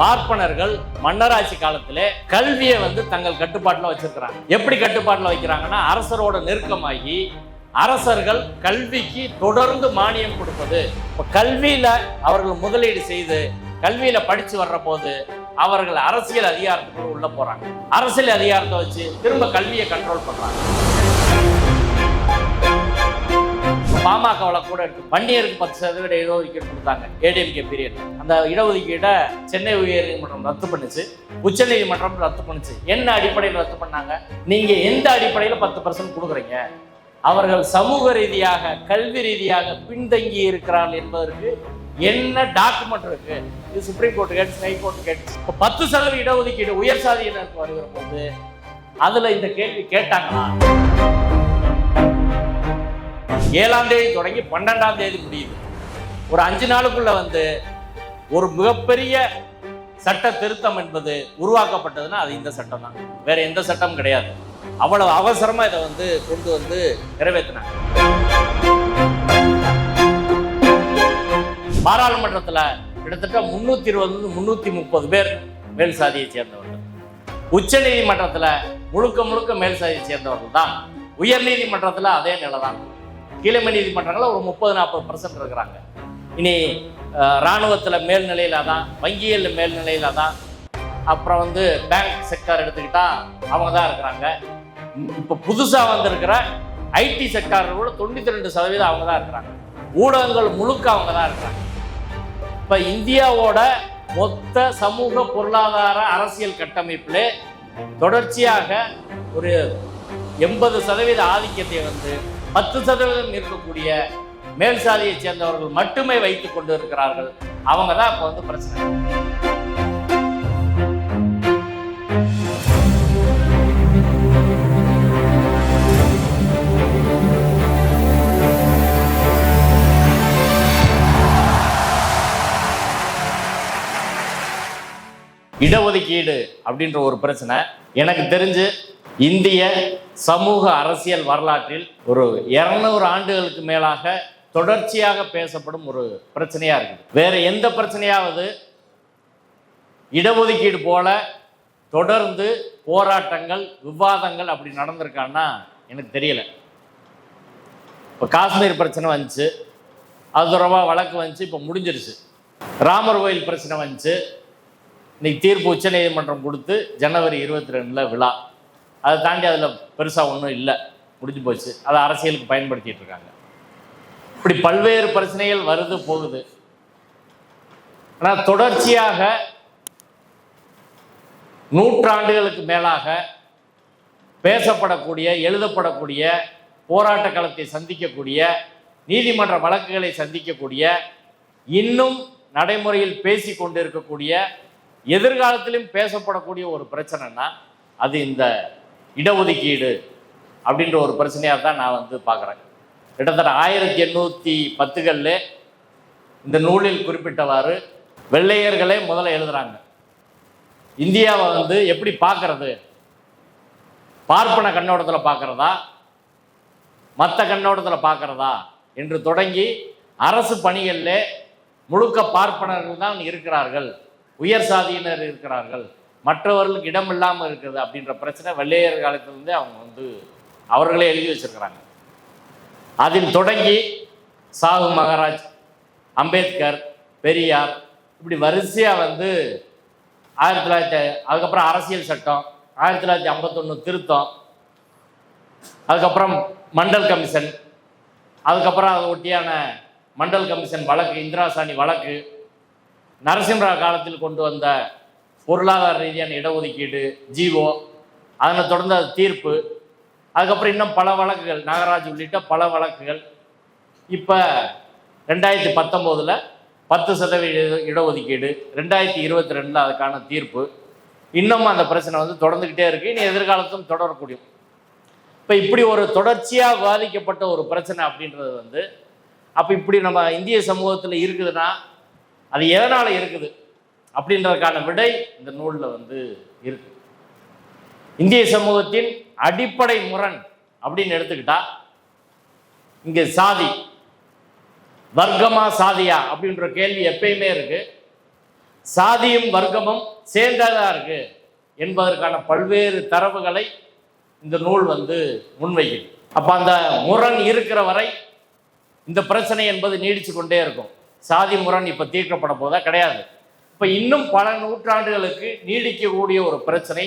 பார்ப்பனர்கள் மன்னராட்சி காலத்திலே கல்வியை வந்து தங்கள் கட்டுப்பாட்டில் வச்சிருக்கிறாங்க. எப்படி கட்டுப்பாட்டில் வைக்கிறாங்கன்னா அரசரோட நெருக்கமாகி அரசர்கள் கல்விக்கு தொடர்ந்து மானியம் கொடுப்பது. இப்போ கல்வியில அவர்கள் முதலீடு செய்து கல்வியில படிச்சு வர்ற போது அவர்கள் அரசியல் அதிகாரத்துக்குள்ள உள்ள போறாங்க. அரசியல் அதிகாரத்தை வச்சு திரும்ப கல்வியை கண்ட்ரோல் பண்றாங்க. பாமகவில் கூட எடுத்து வன்னியருக்கு பத்து சதவீத இடஒதுக்கீடு கொடுத்தாங்க. ஏடிஎம்கே பீரியட் அந்த இடஒதுக்கீடை சென்னை உயர்நீதிமன்றம் ரத்து பண்ணுச்சு. உச்சநீதிமன்றம் ரத்து பண்ணுச்சு. என்ன அடிப்படையில் ரத்து பண்ணாங்க? நீங்க எந்த அடிப்படையில் பத்து பர்சன்ட் கொடுக்குறீங்க? அவர்கள் சமூக ரீதியாக கல்வி ரீதியாக பின்தங்கி இருக்கிறார் என்பதற்கு என்ன டாக்குமெண்ட் இருக்கு? இது சுப்ரீம் கோர்ட் கேட்டு ஹை கோர்ட் கேட்டு இப்போ பத்து சதவீத இடஒதுக்கீடு உயர் சாதியினருக்கு வருகிற போது அதுல இந்த கேள்வி கேட்டாங்களா? ஏழாம் தேதி தொடங்கி பன்னெண்டாம் தேதி முடியுது. ஒரு அஞ்சு நாளுக்குள்ள வந்து ஒரு மிகப்பெரிய சட்ட திருத்தம் என்பது உருவாக்கப்பட்டதுன்னா அது இந்த சட்டம் தான் வேற எந்த சட்டமும் கிடையாது. அவ்வளவு அவசரமா இதை வந்து கொண்டு வந்து நிறைவேற்றினாங்க. பாராளுமன்றத்துல கிட்டத்தட்ட முன்னூத்தி இருபது முன்னூத்தி முப்பது பேர் மேல் சாதியை சேர்ந்தவர்கள். உச்ச நீதிமன்றத்துல முழுக்க முழுக்க மேல் சாதியை சேர்ந்தவர்கள் தான். உயர் நீதிமன்றத்துல அதே நிலை தான் கீழமை நீதிமன்றங்களில் ஒரு முப்பது நாற்பது பர்சன்ட் இருக்கிறாங்க. இனி இராணுவத்தில் மேல்நிலையில் தான் வங்கியல் மேல்நிலையில் தான் அப்புறம் வந்து பேங்க் செக்டார் எடுத்துக்கிட்டா அவங்க தான் இருக்கிறாங்க. இப்போ புதுசாக வந்திருக்கிற ஐடி செக்டார் கூட தொண்ணூத்தி ரெண்டு சதவீதம் அவங்க தான் இருக்கிறாங்க. ஊடகங்கள் முழுக்க அவங்க தான் இருக்கிறாங்க. இப்போ இந்தியாவோட மொத்த சமூக பொருளாதார அரசியல் கட்டமைப்பில் தொடர்ச்சியாக ஒரு எண்பது சதவீத ஆதிக்கத்தை வந்து பத்து சதவீதம் இருக்கக்கூடிய மேல் சாதியை சேர்ந்தவர்கள் மட்டுமே வைத்துக் கொண்டு இருக்கிறார்கள் அவங்க தான் இப்போ வந்து பிரச்சனை. இடஒதுக்கீடு அப்படின்ற ஒரு பிரச்சனை எனக்கு தெரிஞ்சு இந்திய சமூக அரசியல் வரலாற்றில் ஒரு இருநூறு ஆண்டுகளுக்கு மேலாக தொடர்ச்சியாக பேசப்படும் ஒரு பிரச்சனையாக இருக்குது. வேற எந்த பிரச்சனையாவது இடஒதுக்கீடு போல தொடர்ந்து போராட்டங்கள் விவாதங்கள் அப்படி நடந்திருக்கான்னா எனக்கு தெரியல. இப்போ காஷ்மீர் பிரச்சனை வந்துச்சு அது தொடர்பாக வழக்கு வந்துச்சு இப்போ முடிஞ்சிருச்சு. ராமர் கோயில் பிரச்சனை வந்துச்சு. இன்னைக்கு தீர்ப்பு உச்சநீதிமன்றம் கொடுத்து ஜனவரி இருபத்தி ரெண்டில் விழா. அதை தாண்டி அதில் பெருசாக ஒன்றும் இல்லை. முடிஞ்சு போச்சு. அதை அரசியலுக்கு பயன்படுத்திட்டு இருக்காங்க. இப்படி பல்வேறு பிரச்சனைகள் வருது போகுது. ஆனால் தொடர்ச்சியாக நூற்றாண்டுகளுக்கு மேலாக பேசப்படக்கூடிய எழுதப்படக்கூடிய போராட்ட களத்தை சந்திக்கக்கூடிய நீதிமன்ற வழக்குகளை சந்திக்கக்கூடிய இன்னும் நடைமுறையில் பேசி கொண்டிருக்கக்கூடிய எதிர்காலத்திலும் பேசப்படக்கூடிய ஒரு பிரச்சனைனா அது இந்த இடஒதுக்கீடு அப்படின்ற ஒரு பிரச்சனையாக தான் நான் வந்து பார்க்குறேன். கிட்டத்தட்ட ஆயிரத்தி எண்ணூற்றி பத்துகளில் இந்த நூலில் குறிப்பிட்டவாறு வெள்ளையர்களே முதல்ல எழுதுறாங்க. இந்தியாவை வந்து எப்படி பார்க்கறது? பார்ப்பன கண்ணோட்டத்தில் பார்க்குறதா? மற்ற கண்ணோட்டத்தில் பார்க்குறதா? என்று தொடங்கி அரசு பணிகளில் முழுக்க பார்ப்பனர்கள் தான் இருக்கிறார்கள். உயர் சாதியினர் இருக்கிறார்கள். மற்றவர்களுக்கு இடம் இல்லாமல் இருக்குது அப்படின்ற பிரச்சனை வெள்ளையர் காலத்திலிருந்தே அவங்க வந்து அவர்களே எழுதி வச்சிருக்கிறாங்க. அதில் தொடங்கி சாகு மகாராஜ் அம்பேத்கர் பெரியார் இப்படி வரிசையாக வந்து ஆயிரத்தி தொள்ளாயிரத்தி அதுக்கப்புறம் அரசியல் சட்டம் ஆயிரத்தி தொள்ளாயிரத்தி ஐம்பத்தொன்று திருத்தம் அதுக்கப்புறம் மண்டல் கமிஷன் அதுக்கப்புறம் அதை ஒட்டியான மண்டல் கமிஷன் வழக்கு இந்திராசாணி வழக்கு நரசிம்ரா காலத்தில் கொண்டு வந்த பொருளாதார ரீதியான இடஒதுக்கீடு ஜீவோ அதனை தொடர்ந்து அது தீர்ப்பு. அதுக்கப்புறம் இன்னும் பல வழக்குகள் நாகராஜ் உள்ளிட்ட பல வழக்குகள். இப்போ ரெண்டாயிரத்தி பத்தொம்போதில் பத்து சதவீத இடஒதுக்கீடு ரெண்டாயிரத்தி இருபத்தி ரெண்டில் அதுக்கான தீர்ப்பு. இன்னமும் அந்த பிரச்சனை வந்து தொடர்ந்துக்கிட்டே இருக்கு. இனி எதிர்காலத்தும் தொடரக்கூடியும் இப்போ இப்படி ஒரு தொடர்ச்சியாக பாதிக்கப்பட்ட ஒரு பிரச்சனை அப்படின்றது வந்து அப்போ இப்படி நம்ம இந்திய சமூகத்தில் இருக்குதுன்னா அது எதனால் இருக்குது? அப்படின்றதுக்கான விடை இந்த நூலில் வந்து இருக்கு. இந்திய சமூகத்தின் அடிப்படை முரண் அப்படின்னு எடுத்துக்கிட்டா இங்கே சாதி வர்க்கமா சாதியா அப்படின்ற கேள்வி எப்பயுமே இருக்கு. சாதியும் வர்க்கமும் சேர்ந்ததா இருக்கு என்பதற்கான பல்வேறு தரவுகளை இந்த நூல் வந்து முன்வைக்குது. அப்ப அந்த முரண் இருக்கிற வரை இந்த பிரச்சனை என்பது நீடிச்சு கொண்டே இருக்கும். சாதி முரண் இப்ப தீர்க்கப்பட போதா கிடையாது. இப்போ இன்னும் பல நூற்றாண்டுகளுக்கு நீடிக்கக்கூடிய ஒரு பிரச்சனை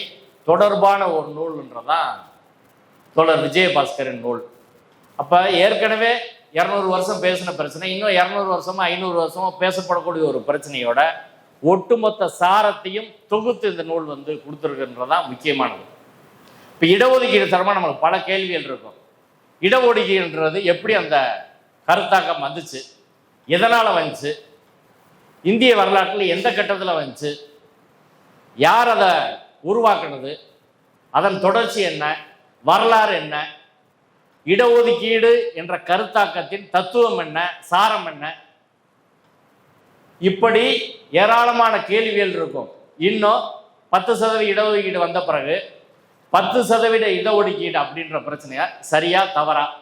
தொடர்பான ஒரு நூல்ன்றதான் தொடர் விஜயபாஸ்கரின் நூல். அப்போ ஏற்கனவே இரநூறு வருஷம் பேசின பிரச்சனை இன்னும் இரநூறு வருஷமா ஐநூறு வருஷமா பேசப்படக்கூடிய ஒரு பிரச்சனையோட ஒட்டுமொத்த சாரத்தையும் தொகுத்து இந்த நூல் வந்து கொடுத்துருக்குன்றதான் முக்கியமானது. இப்போ இடஒதுக்கீடு தரமாக நமக்கு பல கேள்விகள் இருக்கும். இடஒதுக்கீடுன்றது எப்படி அந்த கருத்தாக்கம் வந்துச்சு? எதனால் வந்துச்சு? இந்திய வரலாற்றில் எந்த கட்டத்தில் வந்துச்சு? யார் அதை உருவாக்குனது? அதன் தொடர்ச்சி என்ன? வரலாறு என்ன? இடஒதுக்கீடு என்ற கருத்தாக்கத்தின் தத்துவம் என்ன? சாரம் என்ன? இப்படி ஏராளமான கேள்விகள் இருக்கும். இன்னும் பத்து சதவீத இடஒதுக்கீடு வந்த பிறகு பத்து சதவீத இடஒதுக்கீடு அப்படின்ற பிரச்சனையா? சரியா? தவறா?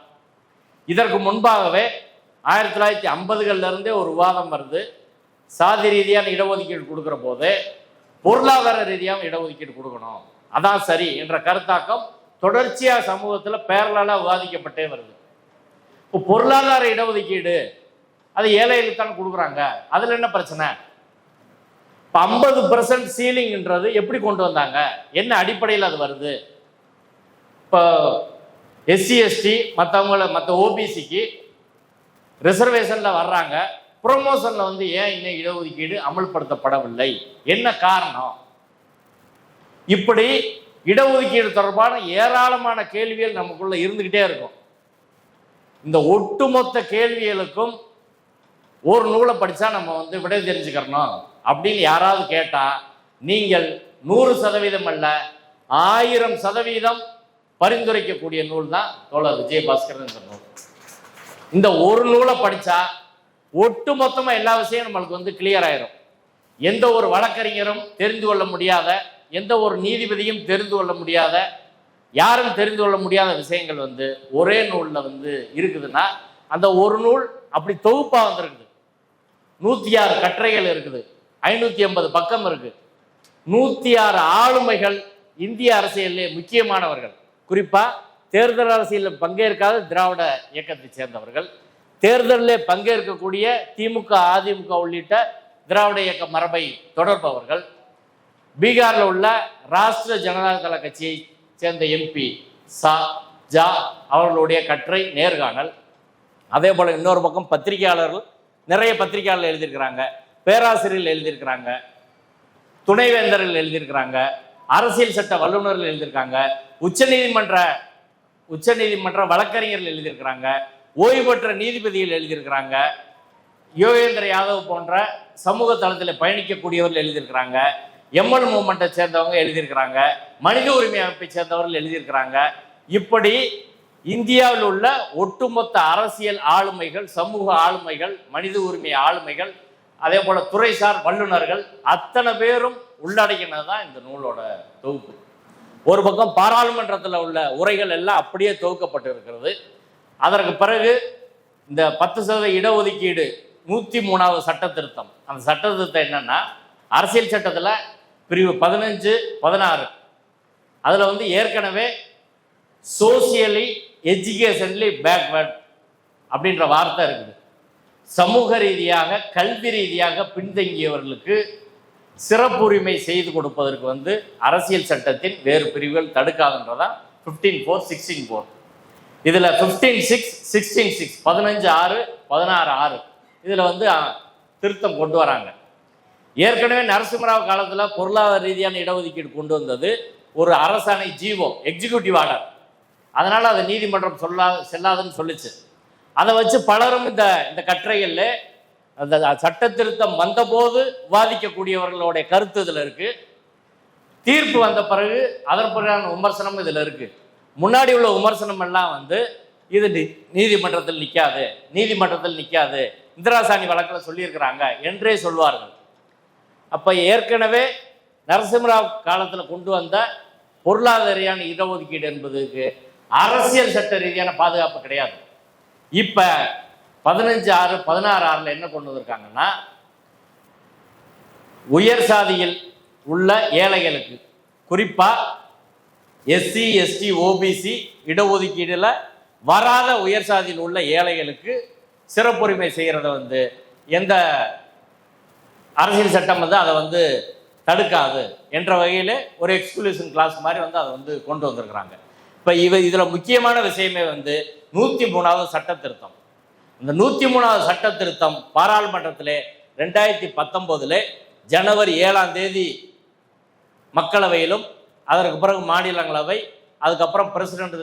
இதற்கு முன்பாகவே ஆயிரத்தி தொள்ளாயிரத்தி ஐம்பதுகள்ல இருந்தே ஒரு விவாதம் வருது. சாதி ரீதியான இடஒதுக்கீடு கொடுக்குற போது பொருளாதார ரீதியாக இடஒதுக்கீடு கொடுக்கணும். அதான் சரி என்ற கருத்தாக்கம் தொடர்ச்சியாக சமூகத்தில் பேரலாக விவாதிக்கப்பட்டே வருது. இப்போ பொருளாதார இடஒதுக்கீடு அது ஏழைகளுக்கு தான் கொடுக்குறாங்க. அதில் என்ன பிரச்சனை? இப்போ ஐம்பது பர்சன்ட் சீலிங்ன்றது எப்படி கொண்டு வந்தாங்க? என்ன அடிப்படையில் அது வருது? இப்போ எஸ்சி எஸ்டி மற்றவங்கள மற்ற ஓபிசிக்கு ரிசர்வேஷனில் வர்றாங்க. ப்ரொமோஷனில் வந்து ஏன் இன்னும் இடஒதுக்கீடு அமல்படுத்தப்படவில்லை? என்ன காரணம்? இப்படி இடஒதுக்கீடு தொடர்பான ஏராளமான கேள்விகள் நமக்குள்ள இருந்துக்கிட்டே இருக்கும். இந்த ஒட்டுமொத்த கேள்விகளுக்கும் ஒரு நூலை படித்தா நம்ம வந்து விடை தெரிஞ்சுக்கிறணும் அப்படின்னு யாராவது கேட்டால் நீங்கள் நூறு சதவீதம் அல்ல ஆயிரம் சதவீதம் பரிந்துரைக்கக்கூடிய நூல் தான் தோழர் விஜயபாஸ்கரன் என்ற நூல். இந்த ஒரு நூலை படித்தா ஒட்டு மொத்தமாக எல்லா விஷயம் நம்மளுக்கு வந்து கிளியர் ஆயிரும். எந்த ஒரு வழக்கறிஞரும் தெரிந்து கொள்ள முடியாத எந்த ஒரு நீதிபதியும் தெரிந்து கொள்ள முடியாத யாரும் தெரிந்து கொள்ள முடியாத விஷயங்கள் வந்து ஒரே நூலில் வந்து இருக்குதுன்னா அந்த ஒரு நூல் அப்படி தொகுப்பாக வந்திருக்குது. நூற்றி ஆறு கட்டுரைகள் இருக்குது. ஐநூற்றி ஐம்பது பக்கம் இருக்குது நூற்றி ஆறு ஆளுமைகள் இந்திய அரசியலிலே முக்கியமானவர்கள். குறிப்பாக தேர்தல் அரசியலில் பங்கேற்காத திராவிட இயக்கத்தை சேர்ந்தவர்கள். தேர்தலில் பங்கேற்கக்கூடிய திமுக அதிமுக உள்ளிட்ட திராவிட இயக்க மரபை தொடர்பவர்கள் பீகாரில் உள்ள ராஷ்டிர ஜனதா தள கட்சியை சேர்ந்த எம்பி சா ஜா அவர்களுடைய கற்றை நேர்காணல். அதே போல் இன்னொரு பக்கம் பத்திரிகையாளர்கள் நிறைய பத்திரிகையாளர்கள் எழுதியிருக்கிறாங்க. பேராசிரியர்கள் எழுதியிருக்கிறாங்க. துணைவேந்தர்கள் எழுதியிருக்கிறாங்க. அரசியல் சட்ட வல்லுநர்கள் எழுதியிருக்காங்க. உச்சநீதிமன்ற உச்சநீதிமன்ற வழக்கறிஞர்கள் எழுதியிருக்கிறாங்க. ஓய்வு பெற்ற நீதிபதிகள் எழுதியிருக்கிறாங்க. யோகேந்திர யாதவ் போன்ற சமூக தளத்தில் பயணிக்கக்கூடியவர்கள் எழுதியிருக்கிறாங்க. எம்எல் மூமெண்ட்டை சேர்ந்தவங்க எழுதியிருக்கிறாங்க. மனித உரிமை அமைப்பை சேர்ந்தவர்கள் எழுதியிருக்கிறாங்க. இப்படி இந்தியாவில் உள்ள ஒட்டுமொத்த அரசியல் ஆளுமைகள் சமூக ஆளுமைகள் மனித உரிமை ஆளுமைகள் அதே போல துறைசார் வல்லுநர்கள் அத்தனை பேரும் உள்ளடக்கினது தான் இந்த நூலோட தொகுப்பு. ஒரு பக்கம் பாராளுமன்றத்தில் உள்ள உரைகள் எல்லாம் அப்படியே தொகுக்கப்பட்டு இருக்கிறது அதற்கு பிறகு இந்த பத்து சதவீத இடஒதுக்கீடு நூற்றி மூணாவது சட்ட திருத்தம். அந்த சட்ட திருத்தம் என்னன்னா அரசியல் சட்டத்தில் பிரிவு பதினஞ்சு பதினாறு. அதில் வந்து ஏற்கனவே சோசியலி எஜுகேஷன்லி பேக்வேர்ட் அப்படின்ற வார்த்தை இருக்குது. சமூக ரீதியாக கல்வி ரீதியாக பின்தங்கியவர்களுக்கு சிறப்புரிமை செய்து கொடுப்பதற்கு வந்து அரசியல் சட்டத்தின் வேறு பிரிவுகள் தடுக்காதுன்றதான் ஃபிஃப்டீன் ஃபோர் சிக்ஸ்டீன் ஃபோர் இதில் ஃபிஃப்டீன் சிக்ஸ் சிக்ஸ்டீன் சிக்ஸ் பதினஞ்சு ஆறு பதினாறு ஆறு. இதில் வந்து திருத்தம் கொண்டு வராங்க. ஏற்கனவே நரசிம்மராவ் காலத்தில் பொருளாதார ரீதியான இடஒதுக்கீடு கொண்டு வந்தது ஒரு அரசாணை ஜீவோ எக்ஸிக்யூட்டிவ் ஆர்டர் அதனால் அதை நீதிமன்றம் சொல்லா செல்லாதுன்னு சொல்லிச்சு. அதை வச்சு பலரும் இந்த இந்த கட்டுரைகளில் அந்த சட்ட திருத்தம் வந்தபோது விவாதிக்கக்கூடியவர்களுடைய கருத்து இதில் இருக்குது தீர்ப்பு வந்த பிறகு அதன் பிறகான விமர்சனம் இதில் இருக்குது முன்னாடி உள்ள விமர்சனம் எல்லாம் வந்து இது நீதிமன்றத்தில் நிற்காது நீதிமன்றத்தில் நிற்காது இந்திராசாணி வழக்கில் சொல்லியிருக்கிறாங்க என்றே சொல்வார்கள். அப்போ ஏற்கனவே நரசிம்மராவ் காலத்தில் கொண்டு வந்த பொருளாதாரியான இடஒதுக்கீடு என்பதுக்கு அரசியல் சட்ட ரீதியான பாதுகாப்பு கிடையாது. இப்போ பதினஞ்சு ஆறு பதினாறு ஆறில் என்ன கொண்டு வந்திருக்காங்கன்னா உயர் சாதியில் உள்ள ஏழைகளுக்கு குறிப்பாக எஸ்சி எஸ்டி ஓபிசி இடஒதுக்கீடில் வராத உயர் சாதியில் உள்ள ஏழைகளுக்கு சிறப்புரிமை செய்கிறத வந்து எந்த அரசியல் சட்டம் வந்து அதை வந்து தடுக்காது என்ற வகையில் ஒரு எக்ஸ்க்ளூஷன் கிளாஸ் மாதிரி வந்து அதை வந்து கொண்டு வந்திருக்கிறாங்க. இப்போ இவ இதில் முக்கியமான விஷயமே வந்து நூற்றி மூணாவது சட்ட திருத்தம். இந்த நூற்றி மூணாவது சட்ட திருத்தம் பாராளுமன்றத்தில் ரெண்டாயிரத்தி பத்தொம்போதில் ஜனவரி ஏழாம் தேதி மக்களவையிலும் அதற்கு பிறகு மாநிலங்களவை அதுக்கப்புறம் பிரசிடென்ட்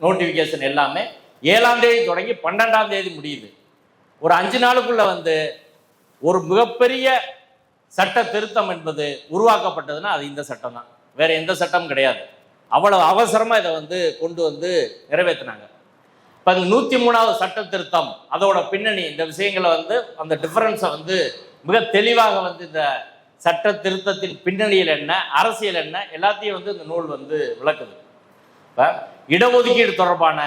நோட்டிஃபிகேஷன் எல்லாமே ஏழாம் தேதி தொடங்கி பன்னெண்டாம் தேதி முடியுது. ஒரு அஞ்சு நாளுக்குள்ளே வந்து ஒரு மிகப்பெரிய சட்ட திருத்தம் என்பது உருவாக்கப்பட்டதுன்னா அது இந்த சட்டம் தான். வேற எந்த சட்டமும் கிடையாது. அவ்வளவு அவசரமாக இதை வந்து கொண்டு வந்து நிறைவேற்றினாங்க. இப்போ இந்த நூற்றி மூணாவது சட்ட திருத்தம் அதோட பின்னணி இந்த விஷயங்களை வந்து அந்த டிஃபரன்ஸை வந்து மிக தெளிவாக வந்து இந்த சட்ட திருத்தத்தின் பின்னணியில் என்ன அரசியல் என்ன எல்லாத்தையும் வந்து இந்த நூல் வந்து விளக்குது. இப்போ இடஒதுக்கீடு தொடர்பான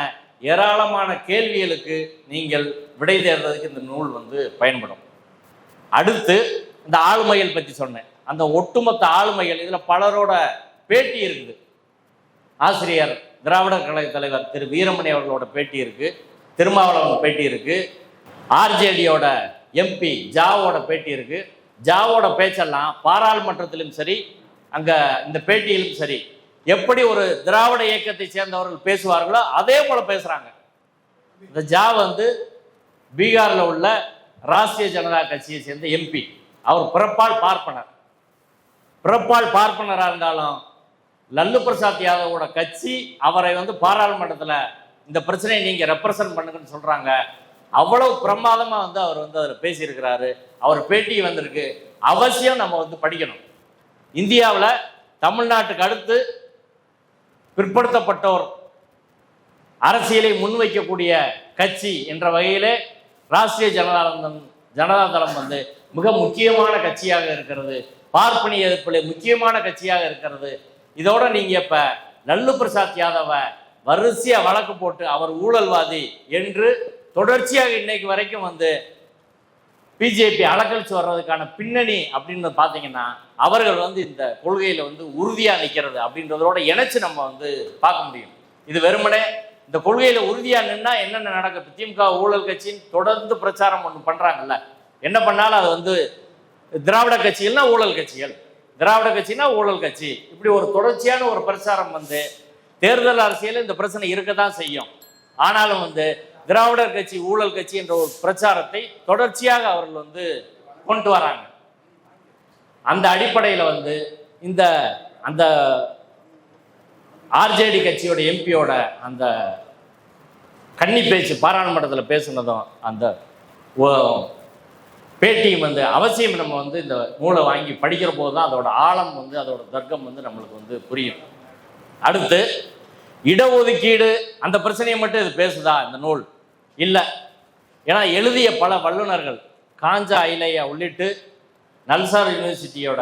ஏராளமான கேள்விகளுக்கு நீங்கள் விடை தேர்றதுக்கு இந்த நூல் வந்து பயன்படும். அடுத்து இந்த ஆளுமைகள் பற்றி சொன்னேன். அந்த ஒட்டுமொத்த ஆளுமைகள் இதில் பலரோட பேட்டி இருக்குது. ஆசிரியர் திராவிடர் கழக தலைவர் திரு வீரமணி அவர்களோட பேட்டி இருக்குது திருமாவளவன் பேட்டி இருக்குது ஆர்ஜேடியோட எம்பி ஜாவோட பேட்டி இருக்குது ஜாவோட பேச்செல்லாம் பாராளுமன்றத்திலும் சரி அங்கே இந்த பேட்டியிலும் சரி எப்படி ஒரு திராவிட இயக்கத்தை சேர்ந்தவர்கள் பேசுவார்களோ அதே போல பேசுறாங்க. இந்த ஜா வந்து பீகாரில் உள்ள ராஷ்டிரிய ஜனதா கட்சியை சேர்ந்த எம்பி. அவர் பிறப்பால் பார்ப்பனர். பிறப்பால் பார்ப்பனராக இருந்தாலும் லல்லு பிரசாத் யாதவோட கட்சி அவரை வந்து பாராளுமன்றத்தில் இந்த பிரச்சனையை நீங்கள் ரெப்ரசன்ட் பண்ணுங்கன்னு சொல்கிறாங்க அவ்வளவு பிரமாதமாக வந்து அவர் வந்து அதில் பேசியிருக்கிறாரு. அவர் பேட்டி வந்திருக்கு. அவசியம் நம்ம வந்து படிக்கணும். இந்தியாவில் தமிழ்நாட்டுக்கு அடுத்து பிற்படுத்தப்பட்டோர் அரசியலை முன்வைக்கக்கூடிய கட்சி என்ற வகையிலே ராஷ்டிரிய ஜனதாதளம் ஜனதாதளம் வந்து மிக முக்கியமான கட்சியாக இருக்கிறது. பார்ப்பனி எதிர்ப்பில் முக்கியமான கட்சியாக இருக்கிறது. இதோட நீங்க இப்ப லல்லு பிரசாத் யாதவை வரிசையா வழக்கு போட்டு அவர் ஊழல்வாதி என்று தொடர்ச்சியாக இன்னைக்கு வரைக்கும் வந்து பிஜேபி அலக்கழிச்சு வர்றதுக்கான பின்னணி அப்படின்னு பார்த்தீங்கன்னா அவர்கள் வந்து இந்த கொள்கையில் வந்து உறுதியாக நிற்கிறது அப்படின்றதோட இணைச்சு நம்ம வந்து பார்க்க முடியும். இது வெறுமனே இந்த கொள்கையில் உறுதியாக நின்னா என்னென்ன நடக்கும் திமுக ஊழல் கட்சின்னு தொடர்ந்து பிரச்சாரம் ஒன்று பண்ணுறாங்கல்ல என்ன பண்ணாலும் அது வந்து திராவிட கட்சிகள்னா ஊழல் கட்சிகள். திராவிட கட்சினா ஊழல் கட்சி. இப்படி ஒரு தொடர்ச்சியான ஒரு பிரச்சாரம் வந்து தேர்தல் அரசியலில் இந்த பிரச்சனை இருக்க தான் செய்யும். ஆனாலும் வந்து திராவிடர் கட்சி ஊழல் கட்சி என்ற ஒரு பிரச்சாரத்தை தொடர்ச்சியாக அவர்கள் வந்து கொண்டு வராங்க. அந்த அடிப்படையில் வந்து இந்த அந்த ஆர்ஜேடி கட்சியோட எம்பியோட அந்த கன்னி பேச்சு பாராளுமன்றத்தில் பேசுனதும் அந்த ஓ- பேட்டியும் வந்து அவசியம் நம்ம வந்து இந்த நூலை வாங்கி படிக்கிற போது தான் அதோட ஆழம் வந்து அதோட தர்க்கம் வந்து நம்மளுக்கு வந்து புரியும். அடுத்து இடஒதுக்கீடு அந்த பிரச்சனையை மட்டும் இது பேசுதா இந்த நூல்? இல்லை. ஏன்னா எழுதிய பல வல்லுநர்கள் காஞ்சா ஐலையா உள்ளிட்டு நல்சார் யூனிவர்சிட்டியோட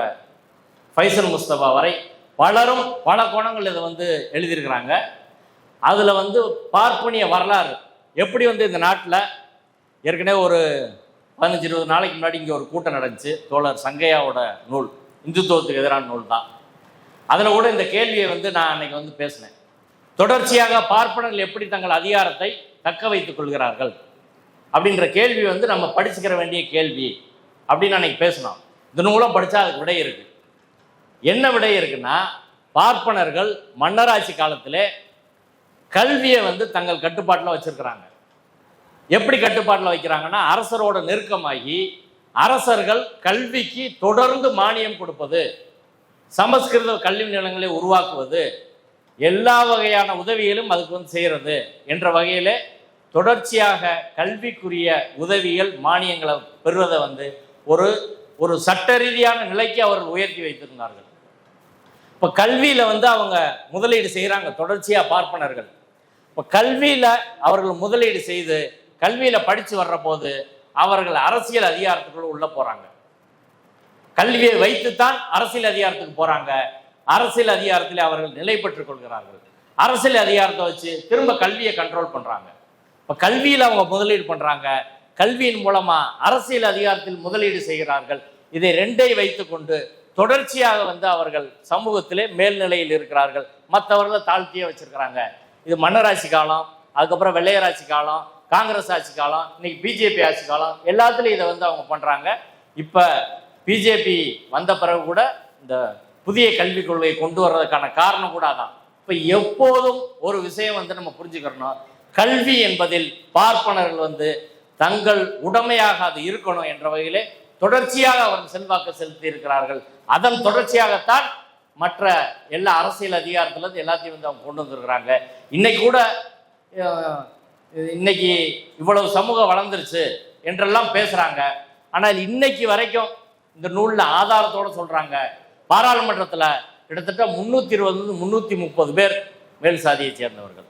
ஃபைசல் முஸ்தபா வரை பலரும் பல கோணங்கள் இதை வந்து எழுதியிருக்கிறாங்க. அதில் வந்து பார்ப்பனிய வரலாறு. எப்படி வந்து இந்த நாட்டில் ஏற்கனவே ஒரு பதினஞ்சு இருபது நாளைக்கு முன்னாடி இங்கே ஒரு கூட்டம் நடந்துச்சு. தோழர் சங்கையாவோட நூல் இந்துத்துவத்துக்கு எதிரான நூல் தான் அதில் கூட இந்த கேள்வியை வந்து நான் அன்னைக்கு வந்து பேசினேன். தொடர்ச்சியாக பார்ப்பனர்கள் எப்படி தங்கள் அதிகாரத்தை தக்க வைத்துக் கொள்கிறார்கள்? அப்படின்ற கேள்வி வந்து நம்ம படிச்சுக்கிற வேண்டிய கேள்வி அப்படின்னு அன்னைக்கு பேசணும் இந்த நூலும் படித்தா அதுக்கு விடை இருக்கு. என்ன விடை இருக்குன்னா பார்ப்பனர்கள் மன்னராட்சி காலத்தில் கல்வியை வந்து தங்கள் கட்டுப்பாட்டில் வச்சுருக்கிறாங்க. எப்படி கட்டுப்பாட்டில் வைக்கிறாங்கன்னா அரசரோட நெருக்கமாகி அரசர்கள் கல்விக்கு தொடர்ந்து மானியம் கொடுப்பது சமஸ்கிருத கல்வி நிலங்களை உருவாக்குவது எல்லா வகையான உதவிகளும் அதுக்கு வந்து செய்கிறது என்ற வகையில் தொடர்ச்சியாக கல்விக்குரிய உதவிகள் மானியங்களை பெறுவதை வந்து ஒரு ஒரு சட்ட ரீதியான நிலைக்கு அவர்கள் உயர்த்தி வைத்திருந்தார்கள். இப்போ கல்வியில் வந்து அவங்க முதலீடு செய்கிறாங்க தொடர்ச்சியாக பார்ப்பனர்கள். இப்போ கல்வியில் அவர்கள் முதலீடு செய்து கல்வியில் படித்து வர்ற போது அவர்கள் அரசியல் அதிகாரத்துக்குள்ள உள்ளே போகிறாங்க கல்வியை வைத்துத்தான் அரசியல் அதிகாரத்துக்கு போகிறாங்க அரசியல் அதிகாரத்தில் அவர்கள் நிலை பெற்றுக் கொள்கிறார்கள். அரசியல் அதிகாரத்தை வச்சு திரும்ப கல்வியை கண்ட்ரோல் பண்ணுறாங்க இப்போ கல்வியில் அவங்க முதலீடு பண்ணுறாங்க கல்வியின் மூலமாக அரசியல் அதிகாரத்தில் முதலீடு செய்கிறார்கள். இதை ரெண்டை வைத்துக்கொண்டு தொடர்ச்சியாக வந்து அவர்கள் சமூகத்திலே மேல்நிலையில் இருக்கிறார்கள். மற்றவர்களை தாழ்த்தியே வச்சிருக்கிறாங்க. இது மன்னராட்சி காலம் அதுக்கப்புறம் வெள்ளையராட்சி காலம் காங்கிரஸ் ஆட்சி காலம் இன்னைக்கு பிஜேபி ஆட்சி காலம் எல்லாத்துலேயும் இதை வந்து அவங்க பண்ணுறாங்க இப்போ பிஜேபி வந்த பிறகு கூட இந்த புதிய கல்விக் கொள்கையை கொண்டு வர்றதுக்கான காரணம் கூட அதான். இப்போ எப்போதும் ஒரு விஷயம் வந்து நம்ம புரிஞ்சுக்கிறணும் கல்வி என்பதில் பார்ப்பனர்கள் வந்து தங்கள் உடைமையாக அது இருக்கணும் என்ற வகையிலே தொடர்ச்சியாக அவர்கள் செல்வாக்கு செலுத்தி இருக்கிறார்கள் அதன் தொடர்ச்சியாகத்தான் மற்ற எல்லா அரசியல் அதிகாரத்திலிருந்து எல்லாத்தையும் வந்து அவங்க கொண்டு வந்திருக்கிறாங்க. இன்னைக்கு கூட இன்னைக்கு இவ்வளவு சமூகம் வளர்ந்துருச்சு என்றெல்லாம் பேசுறாங்க. ஆனால் இன்னைக்கு வரைக்கும் இந்த நூலில் ஆதாரத்தோட சொல்கிறாங்க பாராளுமன்றத்தில் கிட்டத்தட்ட முந்நூற்றி இருபது முந்நூற்றி முப்பது பேர் மேல் சாதியை சேர்ந்தவர்கள்.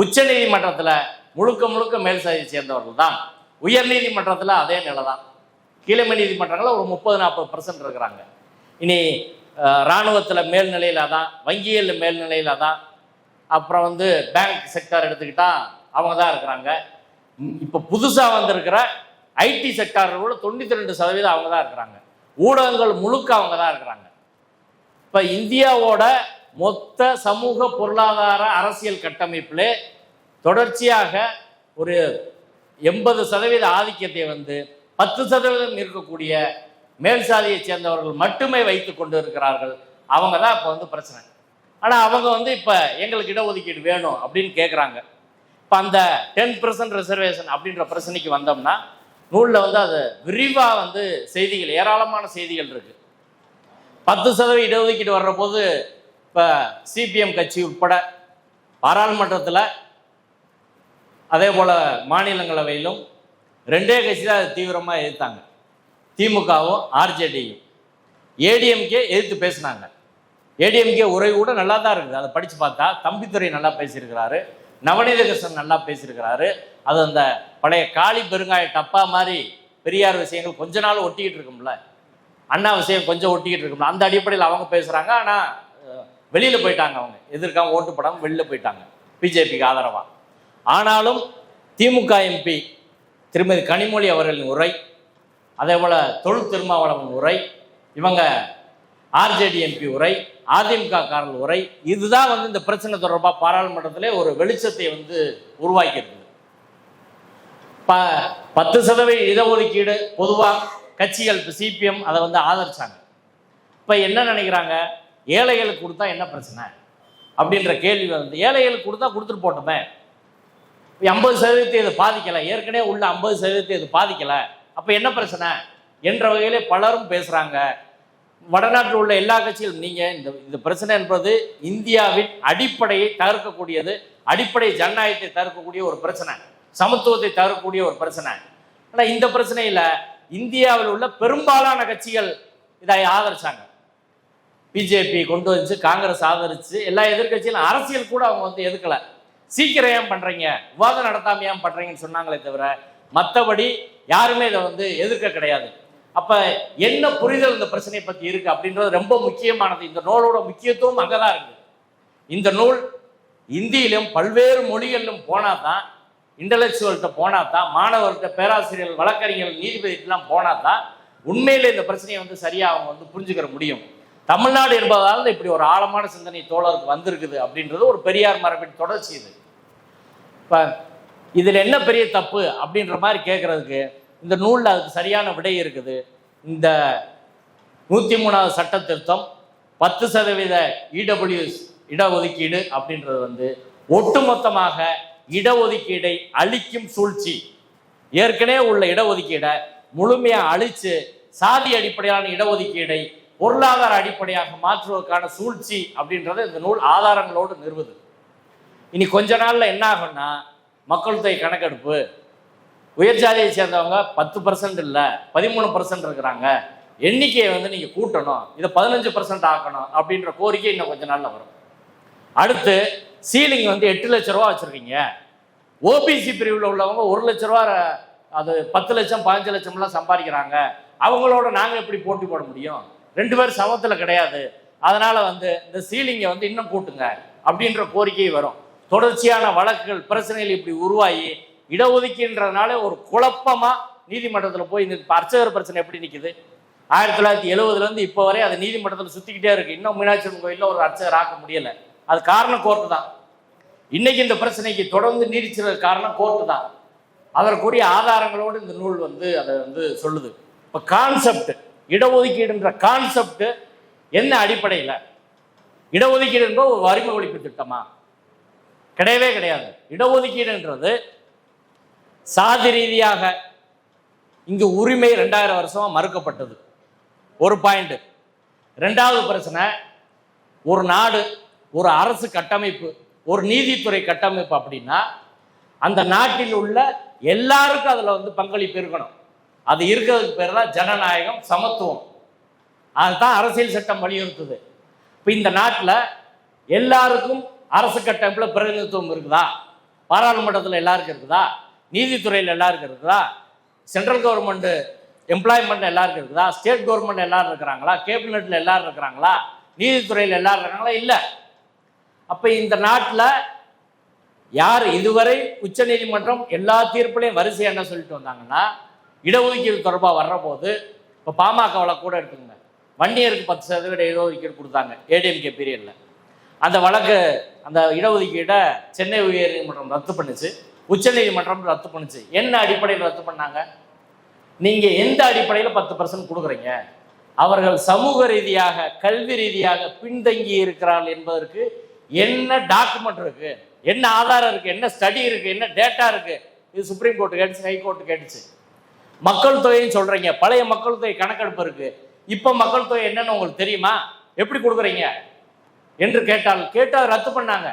உச்ச நீதிமன்றத்தில் முழுக்க முழுக்க மேல் சாதியை சேர்ந்தவர்கள் தான். உயர் நீதிமன்றத்தில் அதே நிலை தான் கீழமை நீதிமன்றங்களில் ஒரு முப்பது நாற்பது பர்சன்ட் இருக்கிறாங்க. இனி இராணுவத்தில் மேல்நிலையில் அதான் வங்கியில் மேல்நிலையில் அதான். அப்புறம் வந்து பேங்க் செக்டார் எடுத்துக்கிட்டால் அவங்க தான் இருக்கிறாங்க. இப்போ புதுசாக வந்திருக்கிற ஐடி செக்டார் கூட தொண்ணூற்றி ரெண்டு சதவீதம் அவங்க தான் இருக்கிறாங்க. ஊடகங்கள் முழுக்க அவங்க தான் இருக்கிறாங்க. இப்போ இந்தியாவோட மொத்த சமூக பொருளாதார அரசியல் கட்டமைப்பில் தொடர்ச்சியாக ஒரு எண்பது சதவீத ஆதிக்கத்தை வந்து பத்து சதவீதம் இருக்கக்கூடிய மேல் சாதியை சேர்ந்தவர்கள் மட்டுமே வைத்து கொண்டு இருக்கிறார்கள் அவங்க தான் இப்போ வந்து பிரச்சனை. ஆனால் அவங்க வந்து இப்போ எங்களுக்கு இடஒதுக்கீடு வேணும் அப்படின்னு கேட்குறாங்க இப்போ அந்த டென் பர்சன்ட் ரிசர்வேஷன் அப்படின்ற பிரச்சனைக்கு வந்தோம்னா நூலில் வந்து அது விரிவாக வந்து செய்திகள் ஏராளமான செய்திகள் இருக்குது பத்து சதவீத இடஒதுக்கீடு வர்ற போது இப்போ சிபிஎம் கட்சி உட்பட பாராளுமன்றத்தில் அதே போல் மாநிலங்களவையிலும் ரெண்டே கட்சி தான் அதை தீவிரமாக எதிர்த்தாங்க. திமுகவும் ஆர்ஜேடியும் ஏடிஎம்கே எதிர்த்து பேசினாங்க. ஏடிஎம்கே உரை கூட நல்லா தான் இருக்குது. அதை படித்து பார்த்தா தம்பித்துறை நல்லா பேசியிருக்கிறாரு. நவநீத கிருஷ்ணன் நல்லா பேசியிருக்கிறாரு. அது அந்த பழைய காளி பெருங்காய டப்பா மாதிரி பெரியார் விஷயங்கள் கொஞ்ச நாள் ஒட்டிக்கிட்டு இருக்கும்ல. அண்ணா விஷயம் கொஞ்சம் ஒட்டிக்கிட்டு இருக்கும்ல. அந்த அடிப்படையில் அவங்க பேசுகிறாங்க ஆனால் வெளியில் போயிட்டாங்க அவங்க. எதிர்க்காக ஓட்டு போடாமல் வெளியில் போயிட்டாங்க. பிஜேபிக்கு ஆதரவாக ஆனாலும் திமுக எம்பி திருமதி கனிமொழி அவர்களின் உரை அதே போல் தொழில் திருமாவளவன் உரை இவங்க ஆர்ஜேடி எம்பி உரை அதிமுக காரர்கள் உரை இதுதான் வந்து இந்த பிரச்சனை தொடர்பாக பாராளுமன்றத்திலே ஒரு வெளிச்சத்தை வந்து உருவாக்கியிருக்குது. ப பத்து சதவீத இடஒதுக்கீடு பொதுவாக கட்சிகள் இப்போ சிபிஎம் அதை வந்து ஆதரிச்சாங்க. இப்போ என்ன நினைக்கிறாங்க? ஏழைகளுக்கு கொடுத்தா என்ன பிரச்சனை? அப்படின்ற கேள்வி வந்து ஏழைகளுக்கு கொடுத்தா கொடுத்துட்டு போட்டோமே. ஐம்பது சதவீதத்தை இது பாதிக்கலை. ஏற்கனவே உள்ள ஐம்பது சதவீதத்தை இது பாதிக்கலை. அப்போ என்ன பிரச்சனை? என்ற வகையிலே பலரும் பேசுகிறாங்க வடநாட்டில் உள்ள எல்லா கட்சிகளும் நீங்கள் இந்த இந்த பிரச்சனை என்பது இந்தியாவின் அடிப்படையை தகர்க்கக்கூடியது. அடிப்படை ஜனநாயகத்தை தகர்க்கக்கூடிய ஒரு பிரச்சனை. சமத்துவத்தை தகர்க்கக்கூடிய ஒரு பிரச்சனை. ஆனால் இந்த பிரச்சனையில் இந்தியாவில் உள்ள பெரும்பாலான கட்சிகள் இதை ஆதரிச்சாங்க. பிஜேபி கொண்டு வந்துச்சு காங்கிரஸ் ஆதரிச்சு எல்லா எதிர்க்கட்சியிலும் அரசியல் கூட அவங்க வந்து எதுக்கல. சீக்கிரம் ஏன் பண்றீங்க? விவாதம் நடத்தாம ஏன் பண்றீங்கன்னு சொன்னாங்களே தவிர மற்றபடி யாருமே இதை வந்து எதிர்க்க கிடையாது. அப்ப என்ன புரிதல் இந்த பிரச்சனையை பத்தி இருக்கு அப்படின்றது ரொம்ப முக்கியமானது. இந்த நூலோட முக்கியத்துவம் அங்கதான் இருக்கு. இந்த நூல் இந்தியிலும் பல்வேறு மொழிகளிலும் போனால் தான் இன்டலெக்சுவல்கிட்ட போனா தான் மாணவர்கிட்ட பேராசிரியர்கள் வழக்கறிஞர்கள் நீதிபதிக்கெல்லாம் போனா தான் உண்மையில் இந்த பிரச்சனையை வந்து சரியாக அவங்க வந்து புரிஞ்சுக்கிற முடியும். தமிழ்நாடு என்பதால் இப்படி ஒரு ஆழமான சிந்தனை தோழருக்கு வந்திருக்குது அப்படின்றது ஒரு பெரியார் மரபின் தொடர்ச்சி இது. இப்போ இதில் என்ன பெரிய தப்பு அப்படின்ற மாதிரி கேட்குறதுக்கு இந்த நூலில் அதுக்கு சரியான விடை இருக்குது. இந்த நூற்றி மூணாவது சட்ட திருத்தம் பத்து சதவீத இடபிள்யூஎஸ் இடஒதுக்கீடு அப்படின்றது வந்து ஒட்டுமொத்தமாக இடஒதுக்கீடை அழிக்கும் சூழ்ச்சி. ஏற்கனவே உள்ள இடஒதுக்கீடை முழுமையாக அழித்து சாதி அடிப்படையிலான இடஒதுக்கீடை பொருளாதார அடிப்படையாக மாற்றுவதற்கான சூழ்ச்சி அப்படின்றத இந்த நூல் ஆதாரங்களோடு நிறுவுது. இனி கொஞ்ச நாளில் என்ன ஆகும்னா மக்கள் தொகை கணக்கெடுப்பு. உயர் ஜாதியை சேர்ந்தவங்க பத்து பர்சன்ட் இல்லை பதிமூணு பர்சன்ட் இருக்கிறாங்க. எண்ணிக்கையை வந்து நீங்கள் கூட்டணும். இதை பதினஞ்சு பர்சன்ட் ஆக்கணும் அப்படின்ற கோரிக்கை இன்னும் கொஞ்ச நாளில் வரும். அடுத்து சீலிங் வந்து எட்டு லட்ச ரூபா வச்சுருக்கீங்க. ஓபிசி பிரிவில் உள்ளவங்க ஒரு லட்ச ரூபா அது பத்து லட்சம் பதினஞ்சு லட்சம்லாம் சம்பாதிக்கிறாங்க. அவங்களோட நாங்கள் எப்படி போட்டி போட முடியும்? ரெண்டு பேரும் சமத்தில் கிடையாது. அதனால் வந்து இந்த சீலிங்கை வந்து இன்னும் கூட்டுங்க அப்படின்ற கோரிக்கை வரும். தொடர்ச்சியான வழக்குகள் பிரச்சனைகள் இப்படி உருவாகி இடஒதுக்கீன்றதுனால ஒரு குழப்பமாக நீதிமன்றத்தில் போய் இந்த அர்ச்சகர் பிரச்சனை எப்படி நிற்குது ஆயிரத்தி தொள்ளாயிரத்தி எழுபதுலேருந்து இப்போ வரை அது நீதிமன்றத்தில் சுற்றிக்கிட்டே இருக்குது இன்னும் மீனாட்சி கோயிலில் ஒரு அர்ச்சகர் ஆக்க முடியல. அது காரணம் கோர்ட்டு தான். இன்னைக்கு இந்த பிரச்சனைக்கு தொடர்ந்து நீடிச்சது காரணம் கோர்ட்டு தான். அதற்குரிய ஆதாரங்களோடு இந்த நூல் வந்து அதை வந்து சொல்லுது. இப்போ கான்செப்ட் இடஒதுக்கீடுன்ற கான்செப்ட் என்ன அடிப்படையில்? இடஒதுக்கீடு என்பது ஒரு வறுமை ஒழிப்பு திட்டமா? கிடையவே கிடையாது. இடஒதுக்கீடுன்றது சாதி ரீதியாக இங்கு உரிமை ரெண்டாயிரம் வருஷமாக மறுக்கப்பட்டது. ஒரு பாயிண்ட் ரெண்டாவது பிரச்சனை ஒரு நாடு ஒரு அரசு கட்டமைப்பு ஒரு நீதித்துறை கட்டமைப்பு அப்படின்னா அந்த நாட்டில் உள்ள எல்லாருக்கும் அதில் வந்து பங்களிப்பு இருக்கணும். அது இருக்கிறதுக்கு பேர் தான் ஜனநாயகம் சமத்துவம். அதுதான் அரசியல் சட்டம் வலியுறுத்துது. இப்போ இந்த நாட்டில் எல்லாருக்கும் அரசு கட்டமைப்பில் பிரதிநிதித்துவம் இருக்குதா? பாராளுமன்றத்தில் எல்லாருக்கும் இருக்குதா? நீதித்துறையில் எல்லாருக்கும் இருக்குதா? சென்ட்ரல் கவர்மெண்ட் எம்ப்ளாய்மெண்ட் எல்லாருக்கும் இருக்குதா? ஸ்டேட் கவர்மெண்ட் எல்லாரும் இருக்கிறாங்களா? கேபினெட்டில் எல்லாரும் இருக்கிறாங்களா? நீதித்துறையில் எல்லாரும் இருக்காங்களா இல்லை. அப்போ இந்த நாட்டில் யார் இதுவரை உச்சநீதிமன்றம் எல்லா தீர்ப்புலையும் வரிசை என்ன சொல்லிட்டு வந்தாங்கன்னா இடஒதுக்கீடு தொடர்பாக வர்றபோது இப்போ பாமகவில் கூட எடுத்துக்கோங்க வன்னியருக்கு பத்து சதவீத இடஒதுக்கீடு கொடுத்தாங்க ஏடிஎம்கே பீரியடில். அந்த வழக்கு அந்த இடஒதுக்கீடை சென்னை உயர்நீதிமன்றம் ரத்து பண்ணுச்சு. உச்சநீதிமன்றம் ரத்து பண்ணுச்சு. என்ன அடிப்படையில் ரத்து பண்ணாங்க? நீங்கள் எந்த அடிப்படையில் பத்து பர்சன்ட் கொடுக்குறீங்க? அவர்கள் சமூக ரீதியாக கல்வி ரீதியாக பின்தங்கி இருக்கிறார்கள் என்பதற்கு என்ன டாக்குமெண்ட் இருக்கு? என்ன ஆதாரம் இருக்கு? என்ன ஸ்டடி இருக்கு? என்ன டேட்டா இருக்கு? இது சுப்ரீம் கோர்ட் கேட்டுச்சு ஹை கோர்ட் கேட்டுச்சு. மக்கள் தொகைன்னு சொல்றீங்க. பழைய மக்கள் தொகை கணக்கெடுப்பு இருக்கு. இப்போ மக்கள் தொகை என்னன்னு உங்களுக்கு தெரியுமா? எப்படி கொடுக்குறீங்க? என்று கேட்டால் கேட்டால் ரத்து பண்ணாங்க.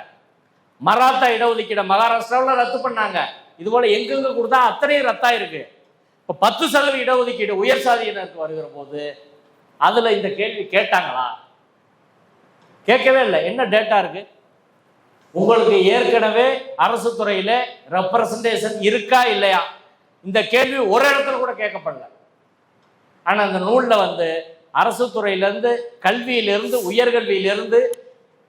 மராத்தா இடஒதுக்கீடு மகாராஷ்டிராவில் ரத்து பண்ணாங்க. இது போல எங்கெங்க கொடுத்தா அத்தனையும் ரத்தா இருக்கு இப்போ பத்து சதவீத இடஒதுக்கீடு உயர் சாதியினருக்கு வருகிற போது அதுல இந்த கேள்வி கேட்டாங்களா? கேட்கவே இல்லை. என்ன டேட்டா இருக்கு? உங்களுக்கு ஏற்கனவே அரசு துறையில ரெப்ரசன்டேஷன் இருக்கா இல்லையா? இந்த கேள்வி ஒரு இடத்துல கூட கேட்கப்படல. ஆனா அந்த நூலில் வந்து அரசு துறையிலேருந்து கல்வியிலிருந்து உயர்கல்வியிலிருந்து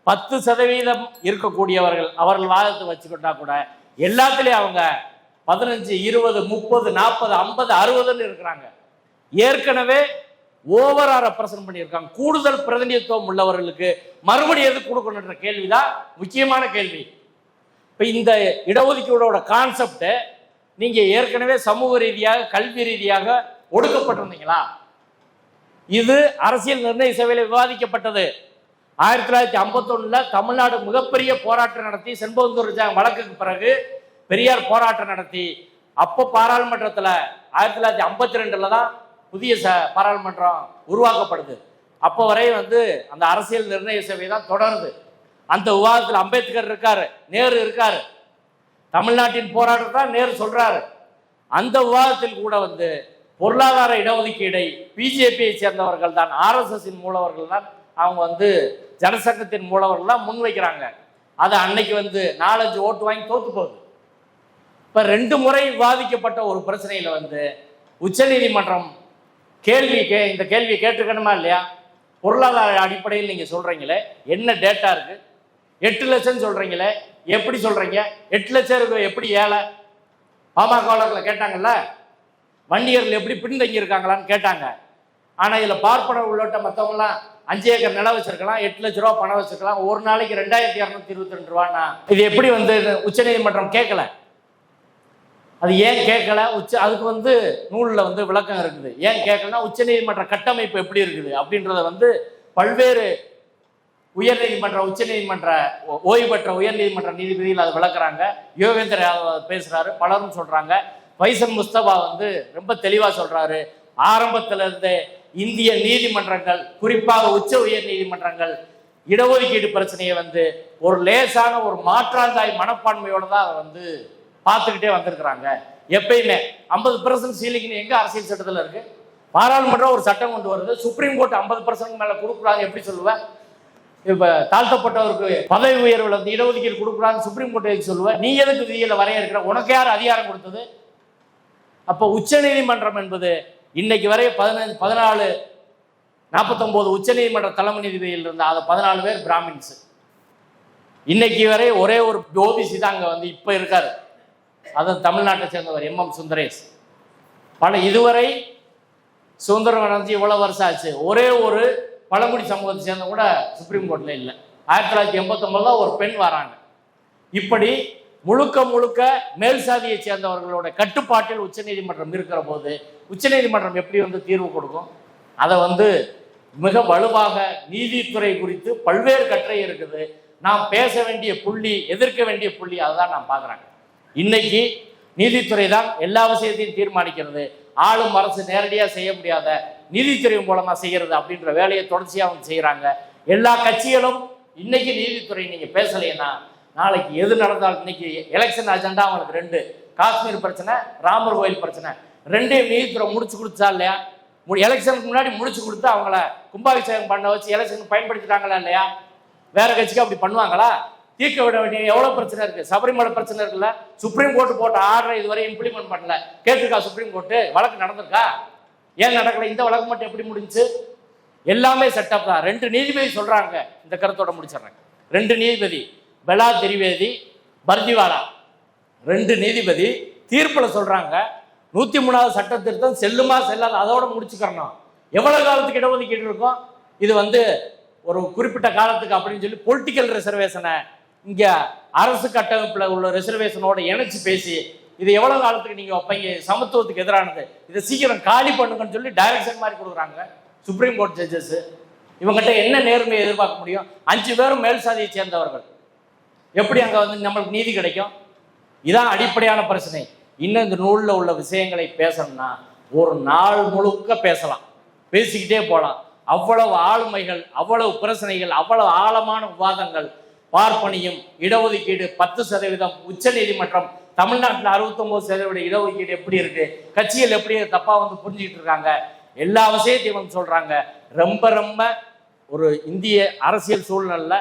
பத்து சதவீதம் இருக்கக்கூடியவர்கள் அவர்கள் வாதத்தை வச்சுக்கிட்டா கூட எல்லாத்துலேயும் அவங்க பதினஞ்சு இருபது முப்பது நாற்பது ஐம்பது அறுபதுன்னு இருக்கிறாங்க. ஏற்கனவே ஓவரா ரெப்ரசன்ட் பண்ணியிருக்காங்க. கூடுதல் பிரதிநிதித்துவம் உள்ளவர்களுக்கு மறுபடியும் எது கொடுக்கணுன்ற கேள்விதான் முக்கியமான கேள்வி. இப்போ இந்த இடஒதுக்கீடோட கான்செப்டை நீங்க ஏற்கனவே சமூக ரீதியாக கல்வி ரீதியாக ஒடுக்கப்பட்டிருந்தீங்களா? இது அரசியல் நிர்ணய சபையில் விவாதிக்கப்பட்டது. ஆயிரத்தி தொள்ளாயிரத்தி ஐம்பத்தொன்னுல தமிழ்நாடு மிகப்பெரிய போராட்டம் நடத்தி செண்பகந்தூர் வழக்குக்கு பிறகு பெரியார் போராட்டம் நடத்தி அப்போ பாராளுமன்றத்தில் ஆயிரத்தி தொள்ளாயிரத்தி ஐம்பத்தி ரெண்டுல தான் புதிய ச பாராளுமன்றம் உருவாக்கப்படுது. அப்போ வரை வந்து அந்த அரசியல் நிர்ணய சபை தான் தொடருது. அந்த விவாதத்தில் அம்பேத்கர் இருக்காரு நேரு இருக்காரு. தமிழ்நாட்டின் போராட்டம் தான் நேரு சொல்றாரு. அந்த விவாதத்தில் கூட வந்து பொருளாதார இடஒதுக்கீடை பிஜேபியை சேர்ந்தவர்கள் தான் ஆர்எஸ்எஸின் மூலவர்கள் தான் அவங்க வந்து ஜனசங்கத்தின் மூலவர்கள் தான் முன்வைக்கிறாங்க அது அன்னைக்கு வந்து நாலஞ்சு ஓட்டு வாங்கி தோத்து போகுது. இப்போ ரெண்டு முறை விவாதிக்கப்பட்ட ஒரு பிரச்சனையில் வந்து உச்சநீதிமன்றம் கேள்வி கே இந்த கேள்வி கேட்டிருக்கணுமா இல்லையா? பொருளாதார அடிப்படையில் நீங்கள் சொல்கிறீங்களே என்ன டேட்டா இருக்குது எட்டு லட்சம் சொல்கிறீங்களே எப்படி சொல்கிறீங்க எட்டு லட்சம் இருக்கு எப்படி ஏழை? பாமகவில் கேட்டாங்கல்ல வண்டியர்கள் எப்படி பின்தங்கி இருக்காங்களான்னு கேட்டாங்க. ஆனால் இதில் பார்ப்பன உள்ளிட்ட மற்றவங்களாம் அஞ்சு ஏக்கர் நிலம் வச்சிருக்கலாம் எட்டு லட்ச ரூபா பணம் வச்சிருக்கலாம் ஒரு நாளைக்கு ரெண்டாயிரத்தி இரநூத்தி இருபத்தி ரெண்டு ரூபானா இது எப்படி வந்து உச்சநீதிமன்றம் கேட்கல? அது ஏன் கேட்கல? உச்ச அதுக்கு வந்து நூலில் வந்து விளக்கம் இருக்குது. ஏன் கேட்கலன்னா உச்சநீதிமன்ற கட்டமைப்பு எப்படி இருக்குது அப்படின்றத வந்து பல்வேறு உயர்நீதிமன்ற உச்சநீதிமன்ற ஓ- ஓய்வு பெற்ற உயர்நீதிமன்ற நீதிபதிகள் அதை விளக்குறாங்க. யோகேந்திர யாதவ் பேசுறாரு பலரும் சொல்றாங்க. வைசன் முஸ்தபா வந்து ரொம்ப தெளிவாக சொல்றாரு. ஆரம்பத்திலிருந்தே இந்திய நீதிமன்றங்கள் குறிப்பாக உச்ச உயர் நீதிமன்றங்கள் இடஒதுக்கீடு பிரச்சனையை வந்து ஒரு லேசான ஒரு மாற்றாந்தாய் மனப்பான்மையோட தான் அதை வந்து பார்த்துக்கிட்டே வந்திருக்கிறாங்க. எப்பயுமே ஐம்பது பர்சன்ட் சீலிங்னு எங்கே அரசியல் சட்டத்தில் இருக்கு? பாராளுமன்றம் ஒரு சட்டம் கொண்டு வருது. சுப்ரீம் கோர்ட் ஐம்பது பர்சன்ட் மேலே கொடுக்குறாங்க. எப்படி சொல்லுவேன் இப்போ தாழ்த்தப்பட்டவருக்கு பதவி உயர்வில் வந்து இடஒதுக்கீடு கொடுக்குறான்னு சுப்ரீம் கோர்ட் எதுக்கு சொல்லுவேன் நீ எதுக்கு விதியில் வரையறுக்கிற உனக்கு யார் அதிகாரம் கொடுத்தது? அப்போ உச்சநீதிமன்றம் என்பது இன்னைக்கு வரை பதினஞ்சு பதினாலு நாற்பத்தொம்போது உச்சநீதிமன்ற தலைமை நீதிபதியில் இருந்த அது பதினாலு பேர் பிராமின்ஸ். இன்னைக்கு வரை ஒரே ஒரு ஓபிசி தான் அங்கே வந்து இப்போ இருக்காரு. அது தமிழ்நாட்டை சேர்ந்தவர் எம் எம் சுந்தரேஷ். பல இதுவரை சுதந்திரம் அடைஞ்சு இவ்வளோ வருஷம் ஆச்சு. ஒரே ஒரு பழங்குடி சமூகத்தை சேர்ந்த கூட சுப்ரீம் கோர்ட்டில் இல்லை. ஆயிரத்தி தொள்ளாயிரத்தி எண்பத்தொம்பதில் ஒரு பெண் வராங்க. இப்படி முழுக்க முழுக்க மேல் சாதியை சேர்ந்தவர்களோட கட்டுப்பாட்டில் உச்சநீதிமன்றம் இருக்கிற போது உச்சநீதிமன்றம் எப்படி வந்து தீர்வு கொடுக்கும்? அதை வந்து மிக வலுவாக நீதித்துறை குறித்து பல்வேறு கட்டுரை இருக்குது. நாம் பேச வேண்டிய புள்ளி எதிர்க்க வேண்டிய புள்ளி அதுதான் நான் பார்க்குறேன் இன்னைக்கு நீதித்துறை தான் எல்லா விஷயத்தையும் தீர்மானிக்கிறது. ஆளும் அரசு நேரடியாக செய்ய முடியாத நீதித்துறை மூலமாக செய்கிறது அப்படின்ற வேலையை தொடர்ச்சியாக அவங்க செய்கிறாங்க எல்லா கட்சிகளும் இன்னைக்கு நீதித்துறை நீங்கள் பேசலைன்னா நாளைக்கு எது நடந்தாலும் இன்னைக்கு எலெக்ஷன் அஜெண்டா அவங்களுக்கு ரெண்டு. காஷ்மீர் பிரச்சனை ராமர் கோயில் பிரச்சனை. ரெண்டையும் நீதித்துறை முடிச்சு கொடுத்தா இல்லையா? எலெக்ஷனுக்கு முன்னாடி முடிச்சு கொடுத்து அவங்கள கும்பாபிஷேகம் பண்ண வச்சு எலெக்ஷனுக்கு பயன்படுத்திட்டாங்களா இல்லையா? வேற கட்சிக்கு அப்படி பண்ணுவாங்களா? தீர்க்க விட வேண்டிய எவ்வளோ பிரச்சனை இருக்குது சபரிமலை பிரச்சனை இருக்குல்ல? சுப்ரீம் கோர்ட் போட்ட ஆர்டரை இதுவரை இம்ப்ளிமெண்ட் பண்ணல. கேட்டிருக்கா சுப்ரீம் கோர்ட்டு வழக்கு நடந்திருக்கா? ஏன் நடக்கலை? இந்த வழக்கு மட்டும் எப்படி முடிஞ்சுச்சு எல்லாமே செட்டப் தான். ரெண்டு நீதிபதி சொல்கிறாங்க இந்த கருத்தோட முடிச்சிடுறேன். ரெண்டு நீதிபதி பெலா திரிவேதி பர்திவாலா. ரெண்டு நீதிபதி தீர்ப்பில் சொல்கிறாங்க நூற்றி மூணாவது சட்ட திருத்தம் செல்லுமா செல்லாது? அதோட முடிச்சுக்கிறணும். எவ்வளோ காலத்துக்கு இடஒதுக்கீடு இருக்கும்? இது வந்து ஒரு குறிப்பிட்ட காலத்துக்கு அப்படின்னு சொல்லி பொலிட்டிக்கல் ரிசர்வேஷனை இங்கே அரசு கட்டமைப்பில் உள்ள ரிசர்வேஷனோட இணைச்சு பேசி இது எவ்வளோ காலத்துக்கு நீங்கள் வைப்பீங்க? சமத்துவத்துக்கு எதிரானது. இதை சீக்கிரம் காலி பண்ணுங்கன்னு சொல்லி டைரக்ஷன் மாதிரி கொடுக்குறாங்க சுப்ரீம் கோர்ட் ஜட்ஜஸ் இவங்ககிட்ட என்ன நேர்மையை எதிர்பார்க்க முடியும்? அஞ்சு பேரும் மேல் சாதியை சேர்ந்தவர்கள். எப்படி அங்கே வந்து நம்மளுக்கு நீதி கிடைக்கும்? இதான் அடிப்படையான பிரச்சனை. இன்னும் இந்த நூலில் உள்ள விஷயங்களை பேசணும்னா ஒரு நாள் முழுக்க பேசலாம். பேசிக்கிட்டே போகலாம் அவ்வளவு ஆளுமைகள் அவ்வளவு பிரச்சனைகள் அவ்வளவு ஆழமான விவாதங்கள் பார்ப்பனியும் இடஒதுக்கீடு பத்து சதவீதம் உச்ச நீதிமன்றம். தமிழ்நாட்டில் அறுபத்தொன்பது சதவீத இடஒதுக்கீடு எப்படி இருக்கு? கட்சிகள் எப்படி தப்பா வந்து புரிஞ்சுக்கிட்டு இருக்காங்க. எல்லா விஷயத்தையும் வந்து சொல்றாங்க. ரொம்ப ரொம்ப ஒரு இந்திய அரசியல் சூழ்நிலை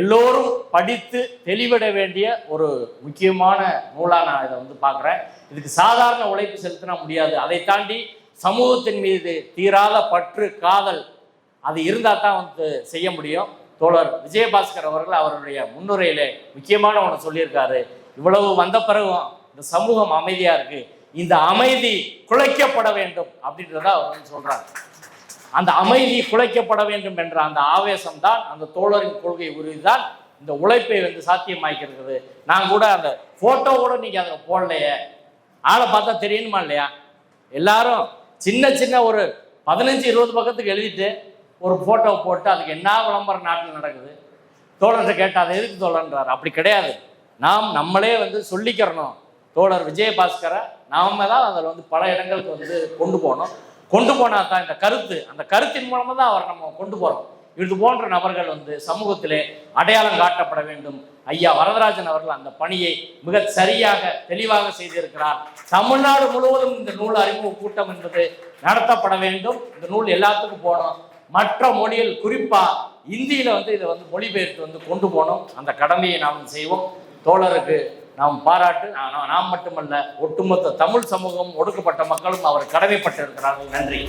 எல்லோரும் படித்து தெளிவிட வேண்டிய ஒரு முக்கியமான நூலாக நான் இதை வந்து பார்க்குறேன். இதுக்கு சாதாரண உழைப்பு செலுத்தினா முடியாது. அதை தாண்டி சமூகத்தின் மீது தீராத பற்று காதல் அது இருந்தால் தான் வந்து செய்ய முடியும். தோழர் விஜயபாஸ்கர் அவர்கள் அவருடைய முன்னுரையிலே முக்கியமான ஒன்று சொல்லியிருக்காரு. இவ்வளவு வந்த பிறகும் இந்த சமூகம் அமைதியாக இருக்கு. இந்த அமைதி குலைக்கப்பட வேண்டும் அப்படின்றத அவர் வந்து சொல்றாங்க அந்த அமைதி குலைக்கப்பட வேண்டும் என்ற அந்த ஆவேசம் தான் அந்த தோழரின் கொள்கை உறுதிதான் இந்த உழைப்பை வந்து சாத்தியமாக்கிறது நான் கூட அந்த ஃபோட்டோவோட நீங்க அதை போடலையே. ஆளை பார்த்தா தெரியணுமா இல்லையா? எல்லாரும் சின்ன சின்ன ஒரு பதினஞ்சு இருபது பக்கத்துக்கு எழுதிட்டு ஒரு ஃபோட்டோ போட்டு அதுக்கு என்ன விளம்பரம் நாட்டில் நடக்குது? தோழர்கிட்ட கேட்டால் அதை எதுக்கு தோழன்றார் அப்படி கிடையாது. நாம் நம்மளே வந்து சொல்லிக்கிறணும். தோழர் விஜயபாஸ்கரை நாம தான் அதில் வந்து பல இடங்களுக்கு வந்து கொண்டு போகணும். கொண்டு போனால் தான் இந்த கருத்து. அந்த கருத்தின் மூலமாக தான் அவர் நம்ம கொண்டு போகிறோம் இது போன்ற நபர்கள் வந்து சமூகத்திலே அடையாளம் காட்டப்பட வேண்டும். ஐயா வரதராஜன் அவர்கள் அந்த பணியை மிக சரியாக தெளிவாக செய்திருக்கிறார். தமிழ்நாடு முழுவதும் இந்த நூல் அறிமுக கூட்டம் என்பது நடத்தப்பட வேண்டும். இந்த நூல் எல்லாத்துக்கும் போகணும். மற்ற மொழியில் குறிப்பா இந்தியில வந்து இதை வந்து மொழிபெயர்த்து வந்து கொண்டு போனோம். அந்த கடமையை நாம் செய்வோம். தோழருக்கு நாம் பாராட்டு. நாம் மட்டுமல்ல ஒட்டுமொத்த தமிழ் சமூகம் ஒடுக்கப்பட்ட மக்களும் அவர் கடமைப்பட்டிருக்கிறார்கள். நன்றி.